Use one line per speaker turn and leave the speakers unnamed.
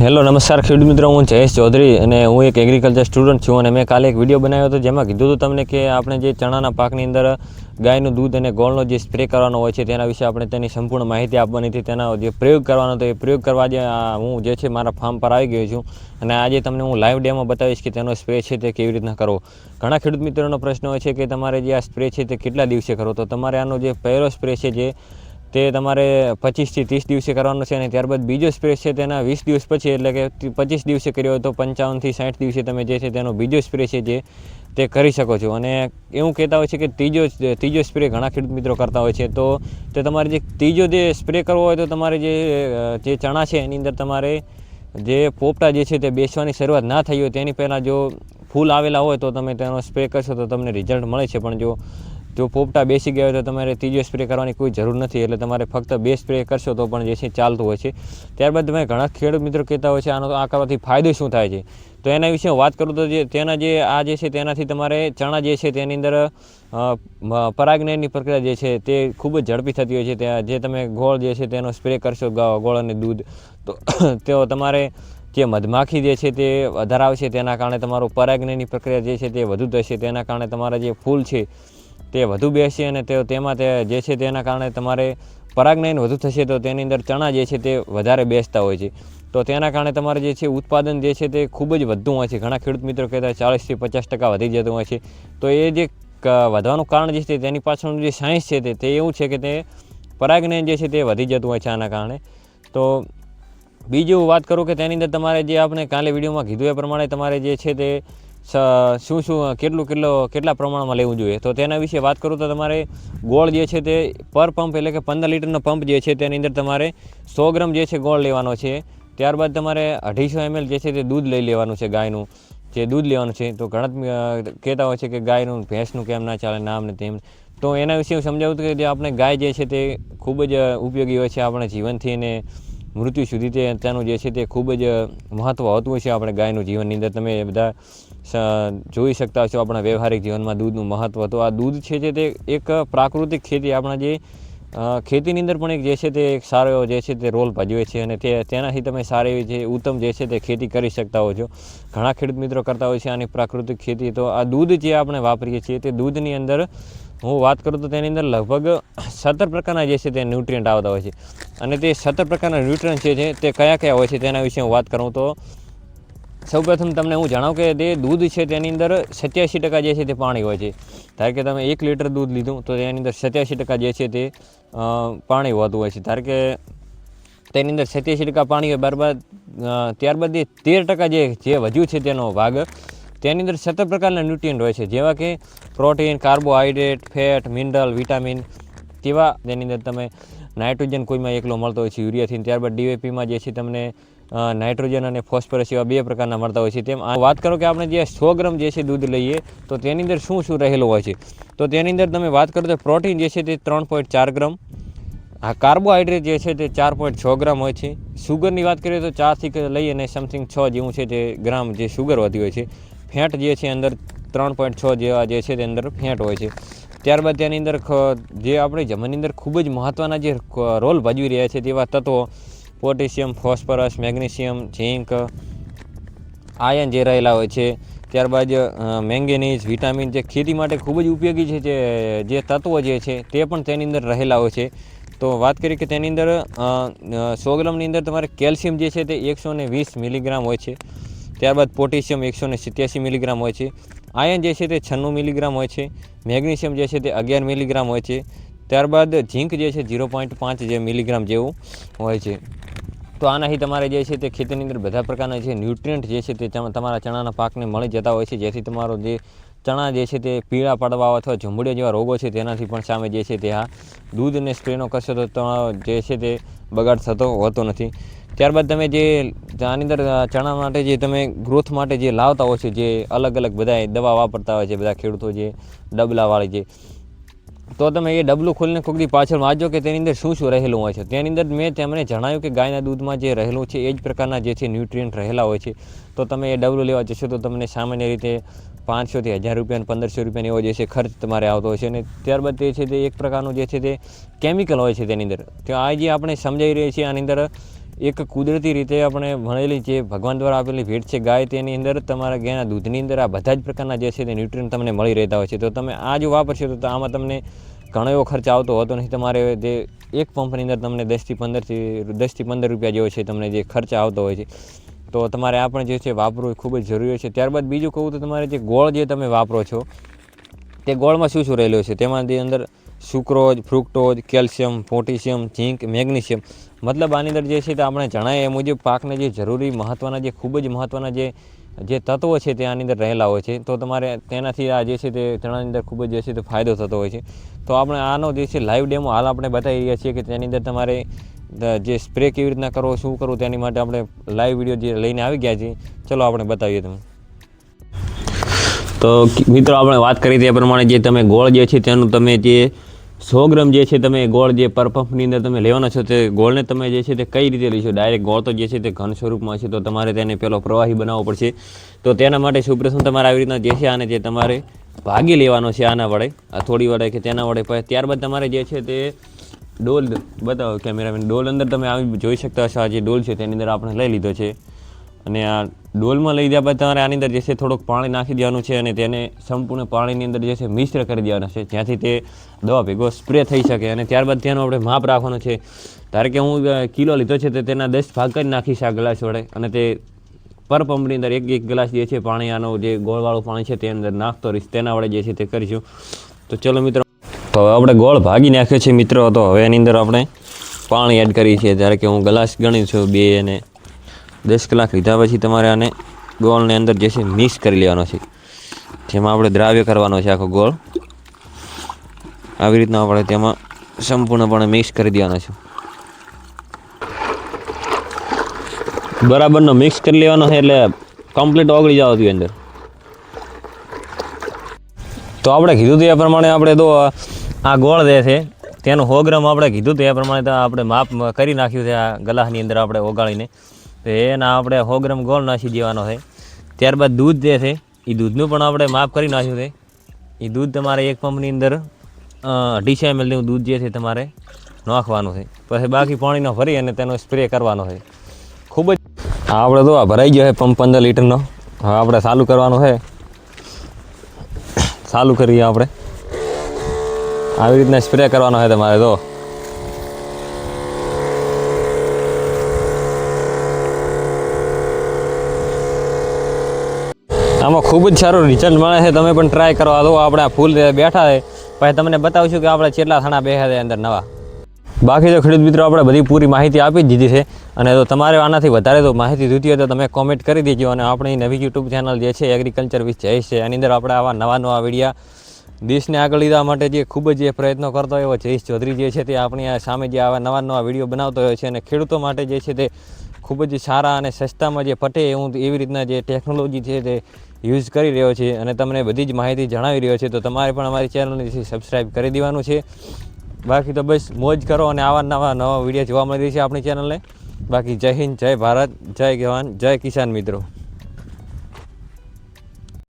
Hello, નમસ્કાર ખેડૂત મિત્રો, હું જયેશ ચૌધરી અને હું એક એગ્રીકલ્ચર સ્ટુડન્ટ છું અને મેં કાલે એક વીડિયો બનાવ્યો હતો જેમાં કીધું હતું તમને કે આપણે જે ચણાના પાકની અંદર ગાયનું દૂધ અને ગોળનો જે સ્પ્રે કરવાનો હોય છે તેના વિશે આપણે તેની સંપૂર્ણ માહિતી આપવાની હતી, તેના જે પ્રયોગ કરવાનો હતો, એ પ્રયોગ કરવા જે હું જે છે મારા ફાર્મ પર આવી ગયો છું અને આજે તમને હું લાઈવ ડેમાં બતાવીશ કે તેનો સ્પ્રે છે તે કેવી રીતના કરવો. ઘણા ખેડૂત મિત્રોનો પ્રશ્ન હોય છે કે તમારે જે આ સ્પ્રે છે તે કેટલા દિવસે કરો તો તમારે આનો જે પહેલો સ્પ્રે છે જે તે તમારે પચીસથી ત્રીસ દિવસે કરવાનો છે અને ત્યારબાદ બીજો સ્પ્રે છે તેના વીસ દિવસ પછી, એટલે કે પચીસ દિવસે કર્યો હોય તો પંચાવનથી સાઠ દિવસે તમે જે છે તેનો બીજો સ્પ્રે છે જે, તે કરી શકો છો. અને એવું કહેતા હોય છે કે ત્રીજો ત્રીજો સ્પ્રે ઘણા ખેડૂત મિત્રો કરતા હોય છે. તો, તે તમારે જે ત્રીજો જે સ્પ્રે કરવો હોય તો તમારે જે જે ચણા છે એની અંદર તમારે જે પોપટા જે છે તે બેસવાની શરૂઆત ના થઈ હોય, તેની પહેલાં જો ફૂલ આવેલા હોય તો તમે તેનો સ્પ્રે કરશો તો તમને રિઝલ્ટ મળે છે. પણ જો જો પોપટા બેસી ગયા હોય તો તમારે ત્રીજો સ્પ્રે કરવાની કોઈ જરૂર નથી, એટલે તમારે ફક્ત બે સ્પ્રે કરશો તો પણ જે છે ચાલતું હોય છે. ત્યારબાદ તમે ઘણા ખેડૂત મિત્રો કહેતા હોય છે, આનો આ કરવાથી ફાયદો શું થાય છે? તો એના વિશે વાત કરું તો જે તેના જે આ જે છે તેનાથી તમારે ચણા જે છે તેની અંદર પરાગનયનની પ્રક્રિયા જે છે તે ખૂબ જ ઝડપી થતી હોય છે. ત્યાં જે તમે ગોળ જે છે તેનો સ્પ્રે કરશો ગોળ અને દૂધ, તો તેઓ તમારે જે મધમાખી જે છે તે વધારાવશે તેના કારણે તમારું પરાગનયની પ્રક્રિયા જે છે તે વધુ થશે. તેના કારણે તમારા જે ફૂલ છે તે વધુ બેસશે અને તે તેમાં તે જે છે તેના કારણે તમારે પરાગનયન વધુ થશે તો તેની અંદર ચણા જે છે તે વધારે બેસતા હોય છે. તો તેના કારણે તમારે જે છે ઉત્પાદન જે છે તે ખૂબ જ વધતું હોય છે. ઘણા ખેડૂત મિત્રો કહેતા ચાળીસથી પચાસ ટકા વધી જતું હોય છે. તો એ જે વધવાનું કારણ જે છે તેની પાછળનું જે સાયન્સ છે તે એવું છે કે તે પરાગનયન જે છે તે વધી જતું હોય છે આના કારણે. તો બીજું વાત કરું કે તેની અંદર તમારે જે આપણે કાલે વિડીયોમાં કીધું એ પ્રમાણે તમારે જે છે તે શું શું, કેટલું, કેટલો, કેટલા પ્રમાણમાં લેવું જોઈએ? તો તેના વિશે વાત કરું તો તમારે ગોળ જે છે તે પર પંપ એટલે કે પંદર લીટરનો પંપ જે છે તેની અંદર તમારે સો ગ્રામ જે છે ગોળ લેવાનો છે. ત્યારબાદ તમારે અઢીસો એમએલ જે છે તે દૂધ લઈ લેવાનું છે ગાયનું. જે દૂધ લેવાનું છે, તો ઘણા કહેતા હોય છે કે ગાયનું ભેંસનું કેમ ના ચાલે, નામ ને તેમ. તો એના વિશે હું સમજાવું કે જે આપણે ગાય જે છે તે ખૂબ જ ઉપયોગી હોય છે આપણે જીવનથી ને મૃત્યુ સુધી તે તેનું જે છે તે ખૂબ જ મહત્ત્વ હોતું છે આપણે ગાયનું જીવનની અંદર. તમે બધા જોઈ શકતા છો આપણા વ્યવહારિક જીવનમાં દૂધનું મહત્ત્વ તો આ દૂધ છે જે તે એક પ્રાકૃતિક ખેતી. આપણા જે ખેતીની અંદર પણ એક જે છે તે એક સારો એવો જે છે તે રોલ ભજવે છે અને તે, તેનાથી તમે સારી એવી જે ઉત્તમ જે છે તે ખેતી કરી શકતા હો છો. ઘણા ખેડૂત મિત્રો કરતા હોય છે આની પ્રાકૃતિક ખેતી. તો આ દૂધ જે આપણે વાપરીએ છીએ તે દૂધની અંદર હું વાત કરું તો તેની અંદર લગભગ સત્તર પ્રકારના જે છે તે ન્યુટ્રિયન્ટ આવતા હોય છે. અને તે સત્તર પ્રકારના ન્યુટ્રિયન્ટ છે તે કયા કયા હોય છે તેના વિશે હું વાત કરું તો સૌપ્રથમ તમને હું જણાવું કે તે દૂધ છે તેની અંદર સત્યાસી ટકા જે છે તે પાણી હોય છે. ધારે કે તમે એક લીટર દૂધ લીધું તો તેની અંદર સત્યાસી ટકા જે છે તે પાણી હોતું હોય છે. ધારે કે તેની અંદર સત્યાસી ટકા પાણી હોય, બાર બાદ ત્યારબાદ એ તેર ટકા જે જે વધ્યું છે તેનો ભાગ તેની અંદર સત્તર પ્રકારના ન્યુટ્રિયન્ટ હોય છે. જેવા કે protein carbohydrate fat mineral vitamin તેવા તેની અંદર તમે નાઇટ્રોજન કોઈમાં એકલો મળતો હોય છે યુરિયાથી ત્યારબાદ ડીએપીમાં જે છે તમને નાઇટ્રોજન અને ફોસ્ફરસ એવા બે પ્રકારના મળતા હોય છે. તેમ આ વાત કરો કે આપણે જે સો ગ્રામ જે છે દૂધ લઈએ, તો તેની અંદર શું શું રહેલું હોય છે? તો તેની અંદર તમે વાત કરો તો પ્રોટીન જે છે તે ત્રણ પોઈન્ટ ચાર ગ્રામ, આ કાર્બોહાઈડ્રેટ જે છે તે ચાર પોઈન્ટ છ ગ્રામ હોય છે. સુગરની વાત કરીએ તો ચારથી લઈ અને સમથિંગ છ જેવું છે તે ગ્રામ જે સુગર વધી હોય છે. ફેટ જે છે અંદર ત્રણ પોઈન્ટ છ જેવા જે છે તે અંદર ફેટ હોય છે. ત્યારબાદ તેની અંદર જે આપણી જમીનની અંદર ખૂબ જ મહત્ત્વના જે રોલ ભજવી રહ્યા છે તેવા તત્વો, potassium, phosphorus, magnesium, zinc, iron જે રહેલા હોય છે. ત્યારબાદ મેંગેનીઝ, વિટામિન જે ખેતી માટે ખૂબ જ ઉપયોગી છે જે જે તત્વો જે છે તે પણ તેની અંદર રહેલા હોય છે. તો વાત કરીએ કે તેની અંદર સો ગ્રામની અંદર તમારે કેલ્શિયમ જે છે તે એકસો ને વીસ મિલીગ્રામ હોય છે. ત્યારબાદ પોટેશિયમ એકસો ને સિત્યાસી મિલીગ્રામ હોય છે. આયન જે છે તે છન્નું મિલીગ્રામ હોય છે. મેગ્નેશિયમ જે છે તે અગિયાર મિલીગ્રામ હોય છે. ત્યારબાદ ઝીંક જે છે ઝીરો પોઈન્ટ પાંચ જે મિલીગ્રામ જેવું હોય છે. તો આનાથી તમારે જે છે તે ખેતીની અંદર બધા પ્રકારના જે ન્યુટ્રિયન્ટ જે છે તે તમારા ચણાના પાકને મળી જતા હોય છે. જેથી તમારો જે ચણા જે છે તે પીળા પડવા અથવા ઝુંબડિયા જેવા રોગો છે તેનાથી પણ સામે જે છે તે આ દૂધ અને સ્પ્રેનો કરશો તો તમારો જે છે તે બગાડ થતો હોતો નથી. ત્યારબાદ તમે જે આની અંદર ચણા માટે જે તમે ગ્રોથ માટે જે લાવતા હોય છે, જે અલગ અલગ બધા દવા વાપરતા હોય છે, બધા ખેડૂતો જે ડબલાવાળી જે, તો તમે એ ડબલું ખોલીને કોકડી પાછળ વાંચો કે તેની અંદર શું શું રહેલું હોય છે. તેની અંદર મેં તેમણે જણાવ્યું કે ગાયના દૂધમાં જે રહેલું છે, એ જ પ્રકારના જે છે ન્યુટ્રિયન્ટ રહેલા હોય છે. તો તમે એ ડબલું લેવા જશો તો તમને સામાન્ય રીતે પાંચસોથી હજાર રૂપિયા પંદરસો રૂપિયાનો એવો જે છે ખર્ચ તમારે આવતો હોય છે. અને ત્યારબાદ તે છે તે એક પ્રકારનું જે છે તે કેમિકલ હોય છે તેની અંદર. તો આ જે આપણે સમજાવી રહીએ છીએ આની અંદર એક કુદરતી રીતે આપણે ભણેલી જે ભગવાન દ્વારા આપેલી ભેટ છે, ગાય તેની અંદર, તમારા ગાયના દૂધની અંદર, આ બધા જ પ્રકારના જે છે તે ન્યુટ્રિયન તમને મળી રહેતા હોય છે. તો તમે આ જો વાપરશો તો આમાં તમને ઘણો એવો ખર્ચ આવતો હોતો નહીં તમારે જે એક પંપની અંદર તમને દસથી પંદરથી દસથી પંદર રૂપિયા જેવો છે તમને જે ખર્ચ આવતો હોય છે. તો તમારે આ પણ જે છે વાપરવું ખૂબ જ જરૂરી છે. ત્યારબાદ બીજું કહું તો તમારે જે ગોળ જે તમે વાપરો છો, તે ગોળમાં શું શું રહેલું છે? તેમાંથી અંદર sucrose fructose calcium, potassium, zinc, magnesium. મતલબ આની અંદર જે છે તે આપણે જણાય, એ મુજબ પાકને જે જરૂરી મહત્ત્વના જે, ખૂબ જ મહત્ત્વના જે જે તત્વો છે તે આની અંદર રહેલા હોય છે. તો તમારે તેનાથી આ જે છે તે ચણાની અંદર ખૂબ જ જે છે તે ફાયદો થતો હોય છે. તો આપણે આનો જે છે લાઈવ ડેમો હાલ આપણે બતાવી રહ્યા છીએ કે તેની અંદર તમારે જે સ્પ્રે કેવી રીતના કરવો, શું કરવું તેની માટે આપણે લાઈવ વીડિયો જે લઈને આવી ગયા છીએ. ચલો આપણે બતાવીએ તમે તો મિત્રો આપણે વાત કરી તે પ્રમાણે જે તમે ગોળ જે છે તેનું તમે જે સો ગ્રામ જે છે તમે ગોળ જે પર અંદર તમે લેવાના છો તે ગોળને તમે જે છે તે કઈ રીતે લેશો? ડાયરેક્ટ ગોળ તો જે છે તે ઘન સ્વરૂપમાં છે તો તમારે તેને પેલો પ્રવાહી બનાવવો પડશે. તો તેના માટે સુપ્રથમ તમારે આવી રીતના જે છે આને જે તમારે ભાગી લેવાનો છે આના વડે, આ થોડી વડે કે તેના વડે ત્યારબાદ તમારે જે છે તે ડોલ બતાવો કેમેરામેન, ડોલ અંદર તમે આવી જોઈ શકતા હશો, આ જે ડોલ છે તેની અંદર આપણે લઈ લીધો છે. અને આ ડોલમાં લઈ ગયા બાદ તમારે આની અંદર જે છે થોડુંક પાણી નાખી દેવાનું છે અને તેને સંપૂર્ણ પાણીની અંદર જે છે મિશ્ર કરી દેવાના છે. જ્યાંથી તે દવા ભેગો સ્પ્રે થઈ શકે અને ત્યારબાદ તેનું આપણે માપ રાખવાનું છે. ધારે કે હું કિલો લીધો છે તો તેના દસ ભાગ કરી નાખીશ આ ગ્લાસ વડે અને તે પર પંપની અંદર એક એક ગ્લાસ જે છે પાણી આનો જે ગોળવાળું પાણી છે તે અંદર નાખતો રહીશ. તેના વડે જે છે તે કરીશું. તો ચલો મિત્રો, તો હવે આપણે ગોળ ભાગી નાખ્યો છે મિત્રો. તો હવે એની અંદર આપણે પાણી એડ કરીએ છીએ. જ્યારે કે હું ગ્લાસ ગણી છું, બે અને દસ કલાક લીધા પછી તમારે આને ગોળની અંદર જે છે મિક્સ કરી લેવાનો છે. જેમાં આપણે દ્રાવ્ય કરવાનો છે આખો ગોળ. આવી રીતના આપણે તેમાં સંપૂર્ણપણે મિક્સ કરી દેવાનો છે. બરાબરનો મિક્સ કરી લેવાનો છે એટલે કમ્પ્લીટ ઓગળી જવા હતું અંદર. તો આપણે કીધું એ પ્રમાણે આપણે તો આ ગોળ જે છે તેનું સો આપણે કીધું એ પ્રમાણે તો આપણે માપ કરી નાખ્યું છે આ ગલાસની અંદર આપણે ઓગાળીને. તો એના આપણે સો ગ્રામ ગોળ નાખી દેવાનો છે. ત્યારબાદ દૂધ જે છે એ દૂધનું પણ આપણે માફ કરી નાખ્યું છે. એ દૂધ તમારે એક પંપની અંદર અઢીસો એમએલનું દૂધ જે છે તમારે નાખવાનું છે. પછી બાકી પાણીનો ભરી અને તેનો સ્પ્રે કરવાનો છે. ખૂબ જ આપણે તો આ ભરાઈ ગયો છે પંપ પંદર લીટરનો. હવે આપણે ચાલુ કરવાનું છે. ચાલુ કરીએ આપણે. આવી રીતના સ્પ્રે કરવાનો છે તમારે તો. આમાં ખૂબ જ સારું રિઝલ્ટ મળે છે. તમે પણ ટ્રાય કરવા દો આપણે ફૂલ બેઠા છે. પછી તમને બતાવશું કે આપણે કેટલા થાણા બેઠા છે અંદર નવા. બાકી તો ખેડૂત મિત્રો, આપણે બધી પૂરી માહિતી આપી જ દીધી છે. અને જો તમારે આનાથી વધારે તો માહિતી જોઈતી હોય તો તમે કોમેન્ટ કરી દેજો. અને આપણી નવી યુટ્યુબ ચેનલ જે છે એગ્રીકલ્ચર વિથ જય છે, એની અંદર આપણે આવા નવા નવા વિડીયા દેશને આગળ લીધા માટે જે ખૂબ જ જે પ્રયત્નો કરતો એવો જયેશ ચૌધરી જે છે તે આપણી સામે જે આવા નવા નવા વીડિયો બનાવતો હોય છે અને ખેડૂતો માટે જે છે તે ખૂબ જ સારા અને સસ્તામાં જે પટે એવું એવી રીતના જે ટેકનોલોજી છે તે યુઝ કરી રહ્યો છે અને તમને બધી જ માહિતી જણાવી રહ્યો છે, તો તમારે પણ અમારી ચેનલને સબસ્ક્રાઈબ કરી દેવાનું છે. બાકી તો બસ મોજ કરો અને આવા નવા નવા વીડિયો જોવા મળી રહી છે આપણી ચેનલને બાકી જય હિન્દ, જય ભારત, જય જવાન, જય કિસાન મિત્રો.